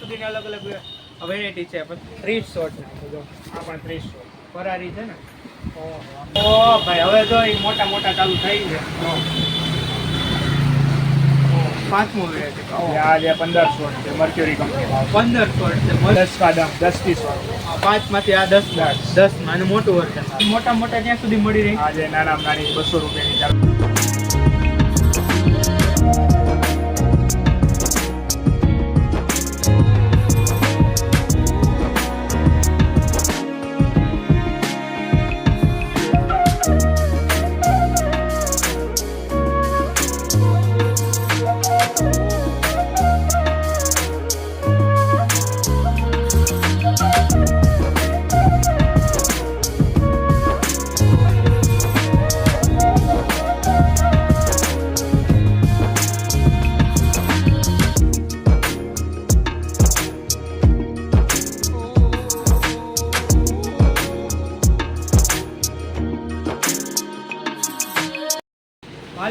થી અલગ અલગ વેરાયટી છે ત્રીસ આ પણ ત્રીસો ફરારી છે ને ઓહો ભાઈ મોટા મોટા ચાલુ આજે પંદરસો છે મર્ક્યુરી પંદર શોર્ટ છે. દસ કાદમ દસ પીસ આ પાંચમાંથી આ દસ દસ. માં મોટું વર્ઝન મોટા મોટા ત્યાં સુધી મળી રહી આજે નાના નાની બસો રૂપિયાની ચાલુ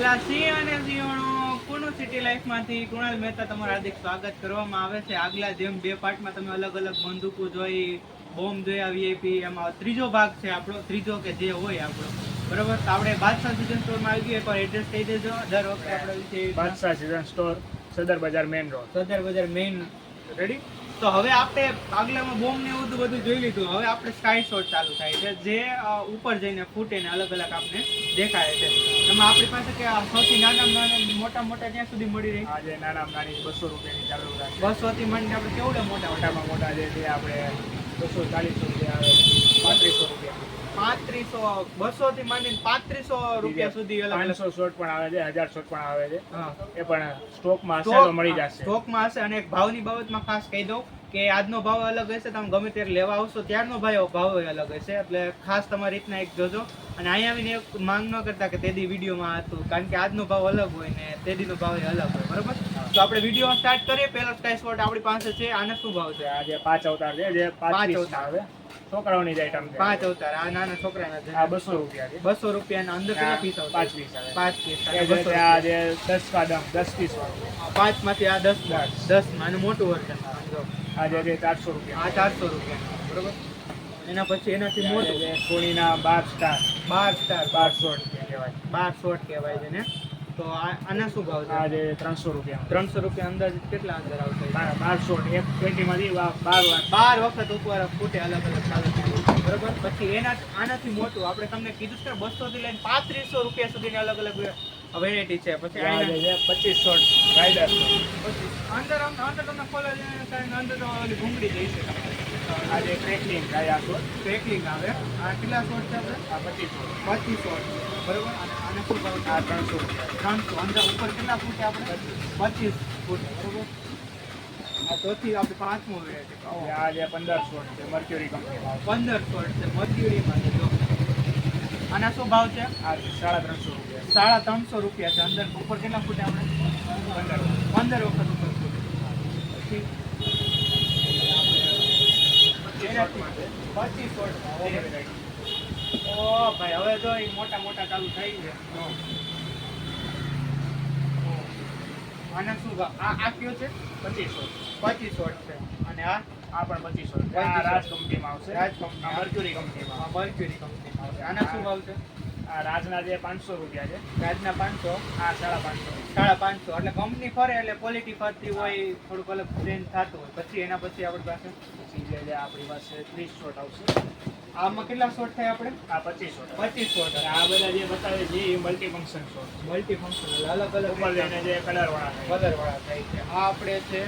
વાલા સિંહ અને સિંહણો કુનુ સિટી લાઈફમાંથી કુણાલ મહેતા તમારું હાર્દિક સ્વાગત કરવામાં આવે છે. આગલા જેમ બે પાર્ટમાં તમે અલગ અલગ બંદૂકો જોઈ બોમ્બ જોયા વીઆઈપી એમાં ત્રીજો ભાગ છે આપણો ત્રીજો કે જે હોય આપણો. બરોબર? તો આપણે બાદશાહ સિઝન સ્ટોરમાં આવી ગયું એકવાર એડ્રેસ કહી દેજો. દર વખતે આપણે વિશે બાદશાહ સિઝન સ્ટોર સદર બજાર મેઇન રોડ સદર બજાર મેઇન રેડી તો હવે આપણે આગલામાં બોમ્બ ને એવું બધું જોઈ લીધું. હવે આપણે સ્કાય શોટ ચાલુ થાય છે જે ઉપર જઈને ફૂટે ને અલગ અલગ આપણે દેખાય છે. એમાં આપણી પાસે કે સૌથી નાના નાના મોટા મોટા ત્યાં સુધી મળી રહી? આજે નાના નાની બસો રૂપિયાની ચાલુ રાખે બસો થી મળીને આપણે કેવડા મોટા? મોટા મોટામાં મોટા જે આપણે બસો ચાલીસ રૂપિયા આવે પાંત્રીસો રૂપિયા. પાંત્રીસો બસો થી માંડીને પાંત્રીસો રૂપિયા સુધી અલગ અલગ. પાંચસો શોટ પણ આવે છે હજાર શોટ પણ આવે છે. એ પણ સ્ટોકમાં હશે તો મળી જશે. સ્ટોકમાં હશે અને ભાવની બાબતમાં ખાસ કહી દઉં કે આજનો ભાવ અલગ હશે તમે ગમે ત્યારે લેવા આવશો ત્યારનો ભાઈ ભાવ અલગ હશે. એટલે ખાસ તમારી રીતના એક જોજો. અને અહીંયા આવીને એક માંગ ન કરતા કે તેદી વિડીયોમાં હતું કારણ કે આજનો ભાવ અલગ હોય ને તેદીનો ભાવ અલગ હોય બરોબર? તો આપણે વીડિયો સ્ટાર્ટ કરીએ. પહેલો સ્કાય સ્પોટ આપણી પાસે છે. આને શું ભાવ છે? આજે પાંચ અવતાર છે જે પાંચ અવતાર. આવે. છોકરાઓની જ આઈટમ પાંચ અવતાર આ નાના છોકરાના છે. આ બસો રૂપિયા બસો રૂપિયાના અંદર કેટલા પીસ આવે પાંચ પીસ આવે. પાંચ પીસ. આ જે દસ કાદમ દસ પીસ પાંચમાંથી આ દસ દસ. માં અને મોટું વર્ઝન જો. આ જે ચારસો રૂપિયા. આ ચારસો રૂપિયા. બરોબર? એના પછી એનાથી મોટું. સોનીના બાર સ્ટાર. બાર સ્ટાર. બાર શોટ કહેવાય. બાર શોટ કહેવાય છે ને તો આના શું ભાવ છે? આજે ત્રણસો રૂપિયા. ત્રણસો રૂપિયા અંદાજિત કેટલા અંદર આવશે? બાર બાર શોટ એક પેટીમાંથી બાર બાર વખત ઉપર ફૂટે અલગ અલગ ચાલે. બરોબર? પછી એના આનાથી મોટું. આપણે તમને કીધું છે બસો થી લઈને પાંત્રીસો રૂપિયા સુધીની અલગ અલગ વેરાયટી છે. પછી પચીસ અંદર અંદર તમને ખોલે અંદર તો ઘૂંગળી જઈ છે આ ટ્રેકિંગ આ શોટ ટ્રેકિંગ આવે. આ કેટલા શોટ છે આપણે? આ પચીસ શોટ પચીસ શોટ બરોબર? અને આને શું ભાવ છે આ ત્રણસો ત્રણસો. અંદર ઉપર કેટલા ફૂટ છે આપણે? પચીસ. ફૂટ. બરોબર? આ ચોથી આપણે પાંચમો વેરાયટી અને આ જે પંદર શોટ છે મર્ક્યુરી કંપનીમાં પંદર શોટ છે મર્ક્યુરીમાં છે આના શું ભાવ છે? આ સાડા ત્રણસો રૂપિયા. સાડા ત્રણસો રૂપિયા છે. અંદર ઉપર કેટલા ફૂટ આપણે? પંદર પંદર વખત ઉપર ફૂટ પછી એનાથી પચીસ શોટ ઓ ભાઈ હવે જો એ મોટા મોટા ચાલુ થઈ છે આના શું આ આ કયો છે પચીસ પચીસ શોટ છે અને આ આ પણ પચીસ 25 રાજ કંપનીમાં આવશે. રાજ કંપની. મર્ક્યુરી કંપનીમાં મર્ક્યુરી કંપનીમાં આવશે. આના શું ભાવ છે આ રાજના જે પાંચસો રૂપિયા છે. રાજના પાંચસો આ સાડા પાંચસો. સાડા પાંચસો. એટલે કંપની ફરે એટલે ક્વોલિટી ફરતી હોય થોડુંક અલગ ચેન્જ થતું હોય. પછી એના પછી આપણી પાસે પછી જે છે આપણી પાસે ત્રીસ શોટ આવશે. આમાં કેટલા શોટ થાય આપણે? આ પચીસ શોટ પચીસ શોટ આ બધા જે બતાવે છે એ મલ્ટી ફંક્શન શોટ મલ્ટી એટલે અલગ ઉપર અલગ લઈને જે કલર વાળા થાય. કલર વાળા થાય છે. આ આપણે છે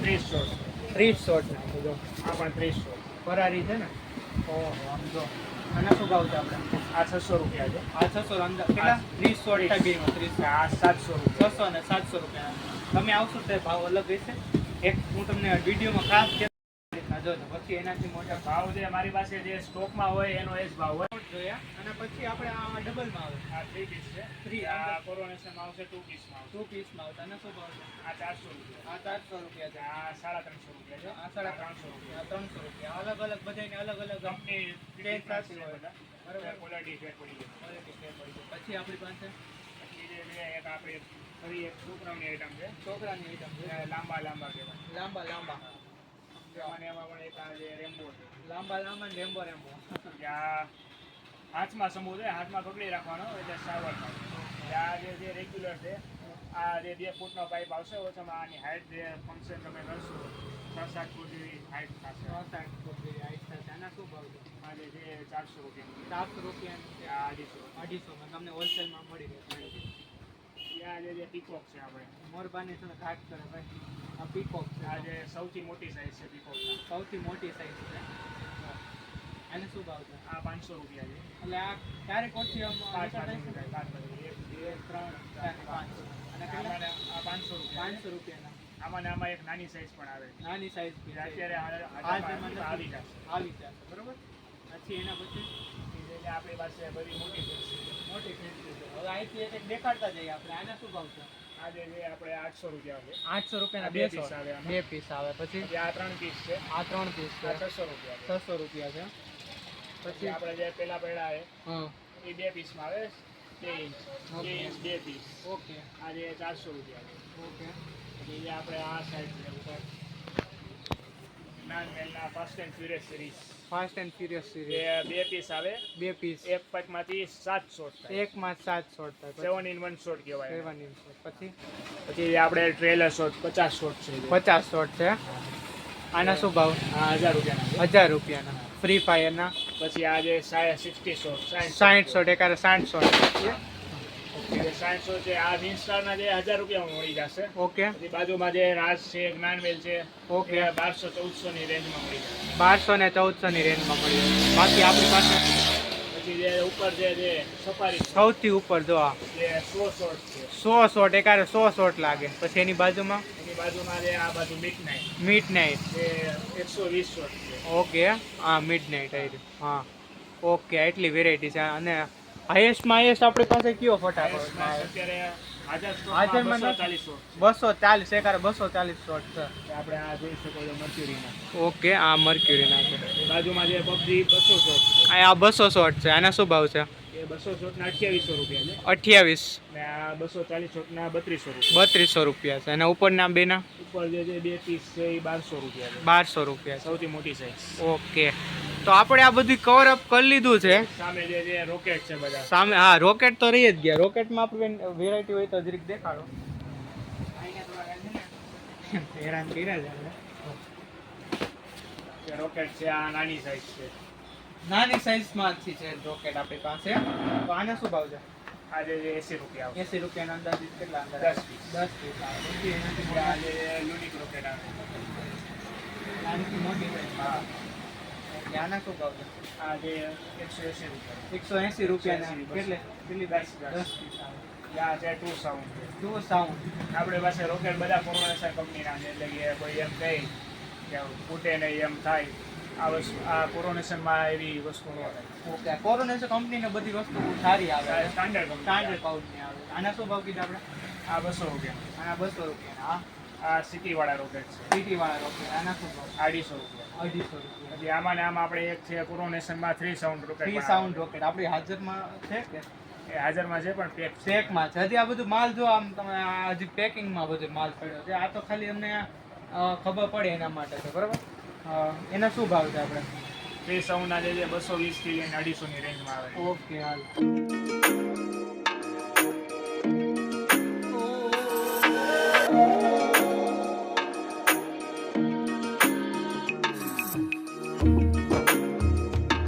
ત્રીસ શોટ ત્રીસ શોટ ના. આ પણ ત્રીસ શોટ ફરારી છે ને? ઓહો આમ જો આના શું ભાવ છે આપણે? આ છસો રૂપિયા છે. આ છસો અંદર કેટલા? ત્રીસો ત્રીસ. આ સાતસો રૂપિયા. છસો અને સાતસો રૂપિયા. તમે આવશો તો ભાવ અલગ રહેશે. એક હું તમને વિડીયોમાં ખાસ રીતના પછી એનાથી મોટા ભાવ જે મારી પાસે જે સ્ટોકમાં હોય એનો એ જ ભાવ હોય. જોયા અને પછી આપણે આ ડબલમાં આવે. આ થ્રી પીસ છે. થ્રી આ કોરોનેશનમાં આવશે ટુ પીસમાં આવશે. ટુ પીસમાં આવતા અને શું ભાવ છે? આ ચારસો રૂપિયા. આ ચારસો રૂપિયા છે. આ સાડા ત્રણસો રૂપિયા છે. આ સાડા ત્રણસો રૂપિયા. ત્રણસો રૂપિયા. અલગ અલગ બધાને અલગ અલગ કંપની Change થતી હોય. બરાબર. ક્વોલિટી ફેર પડી જાય ફેર પડી જાય. પછી આપણી પાસે? જે એક આપણે ફરી એક છોકરાની આઈટમ છે. છોકરાની આઈટમ છે. લાંબા લાંબા કહેવાય. લાંબા લાંબા. અને એમાં પણ એક આ જે રેમ્બો છે. લાંબા લાંબા ને રેમ્બો રેમ્બો આ હાથમાં સમૂહ છે હાથમાં પકડી રાખવાનો એટલે સાવર આ જે જે રેગ્યુલર છે આ જે બે ફૂટનો પાઇપ આવશે ઓછામાં આની હાઇટ જે ફંક્શન તમે કરશો છ સાત ફૂટ જેવી હાઇટ થશે. છ સાત ફૂટ જેવી હાઇટ થશે. આના શું ભાવ છે? મારે જે ચારસો રૂપિયા. ચારસો રૂપિયા અઢીસો. અઢીસોમાં તમને હોલસેલમાં મળી રહેશે. આ જે પીકોક છે આપણે. મોરબાની ઘાટ કરે ભાઈ. આ પીકોક છે. આ જે સૌથી મોટી સાઇઝ છે પીકોક સૌથી મોટી સાઈઝ છે. એને શું ભાવ છે? આ પાંચસો રૂપિયા છે. એટલે આ ક્યારે કોઠી આમ પાંચ ત્રણ પાંચ. અને આ પાંચસો રૂપિયા પાંચસો રૂપિયાના. આમાં આમાં એક નાની સાઇઝ પણ આવે નાની સાઈઝ જે અત્યારે આવી જશે. આવી જશે. બરોબર? પછી એના પછી? આપણી પાસે બધી મોટી સાઇઝ મોટી ફેન્સી છે. હવે અહીંથી એક દેખાડતા જઈએ આપણે. આના શું ભાવ છે? આ જે આપણે આઠસો રૂપિયા છે. આઠસો રૂપિયાના બે પીસ આવે. બે પીસ આવે. પછી? આ ત્રણ પીસ છે. આ ત્રણ પીસ છે. છસો રૂપિયા છસો રૂપિયા છે. પછી આપણે જે પેલા પેલા છે એ બે પીસમાં આવે. બે ઇંચ. બે બે પીસ. ઓકે. આજે ચારસો રૂપિયા છે. ઓકે. પછી આપણે આ સાઈડ છે ઉપર નાન મેલના fast and furious series fast and furious series બે પીસ આવે. બે પીસ એક પેકમાંથી સાત શોટ થાય. એકમાં સાત શોટ થાય. સેવન ઇન વન શોટ કહેવાય. સેવન શોટ પછી? પછી આપણે ટ્રેલર શોટ પચાસ શોટ છે પચાસ શોટ છે. આના શું ભાવ? હજાર રૂપિયાના હજાર રૂપિયાના. ફ્રી ફાયરના પછી આજે સાઠ સિક્સટી શોટ સાઠ શોટ એકારે સાઠ શોટ શોટ છે આ વિન્સ્ટારના જે હજાર રૂપિયામાં મળી જશે. ઓકે. બાજુમાં જે રાજ છે જ્ઞાનવેલ છે ઓકે. બારસો ચૌદસો ની રેન્જમાં મળી જશે. બારસો ને ચૌદસો ની રેન્જમાં મળી જશે. બાકી આપણી પાસે પછી જે ઉપર જે જે સફારી સૌથી ઉપર જો આ. સો શોટ છે. સો શોટ એકારે સો શોટ લાગે. પછી એની બાજુમાં? એની બાજુમાં જે આ બાજુ મિડ નાઇટ મિડ નાઇટ એકસો વીસ શોટ ઓકે. હા મિડ નાઇટ હા. ઓકે એટલી વેરાયટી છે. અને હાઈએસ્ટમાં હાઈએસ્ટ આપણી પાસે કયો ફટાફટ બસો. ચાલીસ. શોટ બસો ચાલીસ શોટ છે. આપણે આ જોઈ શકો છો મર્ક્યુરીના. ઓકે આ મર્ક્યુરીના છે. બાજુમાં જે પબજી બસો શોટ આ બસો શોટ છે આના શું ભાવ છે? એ બસો શોટના અઠ્યાવીસો રૂપિયા છે. અઠ્યાવીસ. ને આ બસો ચાલીસ શોટના બત્રીસો રૂપિયા. બત્રીસો રૂપિયા છે. અને ઉપરના બેના? ઉપર જે બે પીસ છે એ બારસો રૂપિયા છે. બારસો રૂપિયા સૌથી મોટી સાઈઝ ઓકે. તો આપણે આ બધું કવર અપ કરી લીધું છે. સામે જે જે રોકેટ છે બધા. સામે હા રોકેટ તો રહી જ ગયા. રોકેટમાં આપણે વેરાયટી હોય તો જરીક દેખાડો. હેરાન કર્યા છે રોકેટ છે આ નાની સાઈઝ છે. નાની સાઈઝમાંથી છે રોકેટ આપણી પાસે. તો આને શું ભાવ છે? આજે એસી રૂપિયા એસી રૂપિયાના અંદાજિત કેટલા દસ પીસ દસ પીસ આવે. પછી એનાથી આ મોટા જે યુનિક રોકેટ આવે. મોટી હા. આના શું ભાવ છે? આ જે એકસો એસી રૂપિયા. એકસો એંસી 180, કેટલે? કેટલી દસ, આ છે ટુ સાઉન્ડ ટુ સાઉન્ડ. આપણી પાસે રોકેટ બધા કોરોનેશન કંપનીના છે એટલે કે કોઈ એમ કહે કે ફૂટે નહીં એમ થાય. આ વસ્તુ આ કોરોનેશનમાં એવી વસ્તુ ઓકે કોરોનેશન કંપનીને બધી વસ્તુ સારી આવે સ્ટાન્ડર્ડ સ્ટાન્ડર્ડ પાઉડની આવે. આના શું ભાવ કીધા આપણે? આ બસો રૂપિયા. આના બસો રૂપિયાના આ સિટીવાળા રોકેટ છે. સિટી વાળા રોકેટ આના શું ભાવ? અઢીસો રૂપિયા. અઢીસો રૂપિયા. પછી આમાં ને આમાં આપણે એક છે કોરોનેશનમાં three sound rocket three sound rocket આપણી હાજરમાં છે કે? એ હાજરમાં છે પણ પેક પેકમાં છે. હજી આ બધું માલ જો આમ તમે આ હજી પેકિંગમાં બધું માલ પડ્યો છે. આ તો ખાલી અમને ખબર પડે એના માટે છે બરાબર? એના શું ભાવ છે આપણે? થ્રી સાઉન્ડના જે બસો વીસથી લઈને અઢીસોની રેન્જમાં આવે ઓકે હાલ.